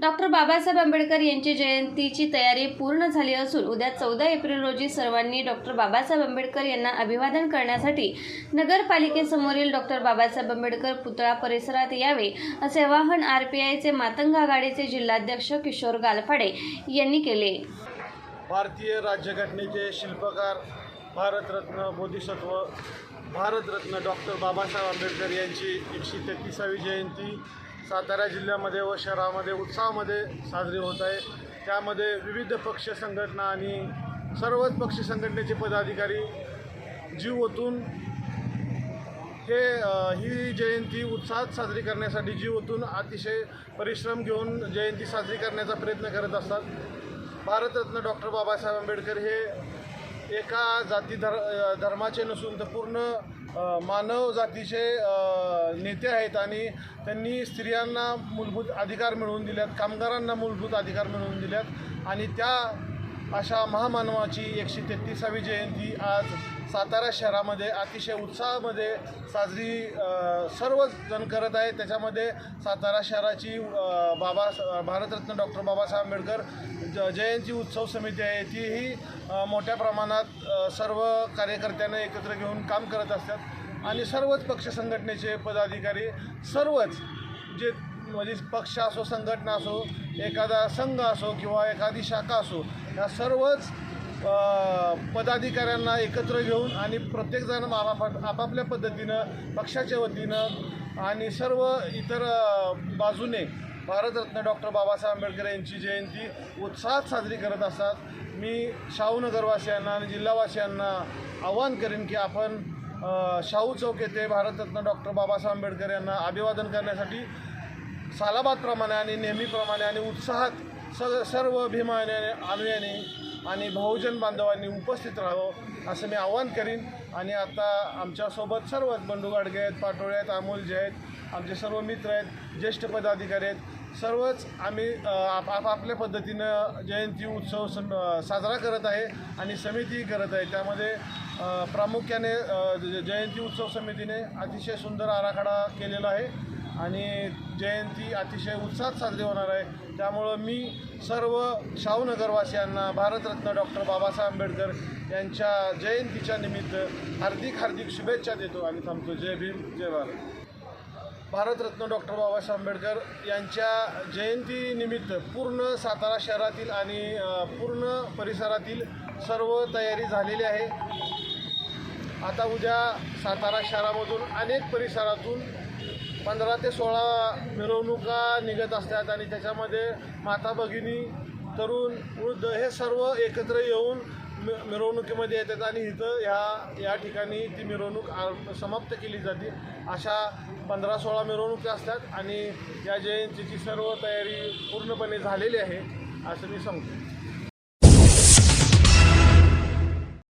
Doctor Babasaheb Ambedkar यांची जयंतीची तयारी पूर्ण झाली असून उद्या चौदा एप्रिल रोजी सर्वांनी डॉक्टर बाबासाहेब आंबेडकर यांना अभिवादन करण्यासाठी नगरपालिकेसमोरील डॉक्टर बाबासाहेब आंबेडकर पुतळा परिसरात यावे असे आवाहन आर पी आयचे मातंग आघाडीचे जिल्हाध्यक्ष किशोर गालफाडे यांनी केले. भारतीय राज्यघटनेचे शिल्पकार भारतरत्न बोधिसत्व भारतरत्न डॉक्टर बाबासाहेब आंबेडकर यांची एकशे तेहतीसावी जयंती सातारा जिल्ह्यामध्ये व शहरामध्ये उत्साहामध्ये साजरी होत आहे. त्यामध्ये विविध पक्ष संघटना आणि सर्वच पक्ष संघटनेचे पदाधिकारी जीव ओतून हे ही जयंती उत्साहात साजरी करण्यासाठी जीव ओतून अतिशय परिश्रम घेऊन जयंती साजरी करण्याचा प्रयत्न करत असतात. भारतरत्न डॉक्टर बाबासाहेब आंबेडकर हे एका जाती धर धर्माचे नसून तर पूर्ण मानव जातीचे नेते आहेत आणि त्यांनी स्त्रियांना मूलभूत अधिकार मिळवून दिल्यात कामगारांना मूलभूत अधिकार मिळवून दिल्यात आणि त्या अशा महामानवाची एकशे तेहतीसावी जयंती आज सातारा शहरामध्ये अतिशय उत्साहामध्ये साजरी सर्वच जण करत आहेत. त्याच्यामध्ये सातारा शहराची बाबा भारतरत्न डॉक्टर बाबासाहेब आंबेडकर ज जयंती उत्सव समिती आहे. तीही मोठ्या प्रमाणात सर्व कार्यकर्त्यांना एकत्र घेऊन काम करत असतात. आणि सर्वच पक्ष संघटनेचे पदाधिकारी सर्वच जे म्हणजे पक्ष असो संघटना असो एखादा संघ असो किंवा एखादी शाखा असो या सर्वच पदाधिकाऱ्यांना एकत्र घेऊन आणि प्रत्येकजण आपाप आपापल्या पद्धतीनं पक्षाच्या वतीनं आणि सर्व इतर बाजूने भारतरत्न डॉक्टर बाबासाहेब आंबेडकर यांची जयंती उत्साहात साजरी करत असतात. मी शाहूनगरवासियांना आणि जिल्हावासियांना आवाहन करेन की आपण शाहू चौक येथे भारतरत्न डॉक्टर बाबासाहेब आंबेडकर यांना अभिवादन करण्यासाठी सालाबादप्रमाणे आणि नेहमीप्रमाणे आणि उत्साहात स सर्व भीमाने अनुयाने आणि बहुजन बांधवांनी उपस्थित राहावं असं मी आवाहन करीन. आणि आता आमच्यासोबत सर्वच बंडू गाडगे आहेत पाटोळे आहेत अमोलजे आहेत आमचे सर्व मित्र आहेत ज्येष्ठ पदाधिकारी आहेत. सर्वच आम्ही अ, आप आपापल्या पद्धतीनं जयंती उत्सव सम साजरा करत आहे आणि समितीही करत आहे. त्यामध्ये प्रामुख्याने ज- जयंती उत्सव समितीने अतिशय सुंदर आराखडा केलेला आहे. आणि जयंती अतिशय उत्साहात साजरी होणार आहे. त्यामुळं मी सर्व शाहूनगरवासियांना भारतरत्न डॉक्टर बाबासाहेब आंबेडकर यांच्या जयंतीच्या निमित्त हार्दिक हार्दिक शुभेच्छा देतो आणि थांबतो. जय भीम जय भारत. भारतरत्न डॉक्टर बाबासाहेब आंबेडकर यांच्या जयंतीनिमित्त पूर्ण सातारा शहरातील आणि पूर्ण परिसरातील सर्व तयारी झालेली आहे. आता उद्या सातारा शहरामधून अनेक परिसरातून पंधरा ते सोळा मिरवणुका निघत असतात आणि त्याच्यामध्ये माता भगिनी तरुण वृद्ध हे सर्व एकत्र येऊन मि मिरवणुकीमध्ये येतात आणि इथं ह्या या ठिकाणी ती मिरवणूक समाप्त केली जाते. अशा पंधरा सोळा मिरवणुकी असतात आणि या जयंतीची सर्व तयारी पूर्णपणे झालेली आहे असं मी सांगतो.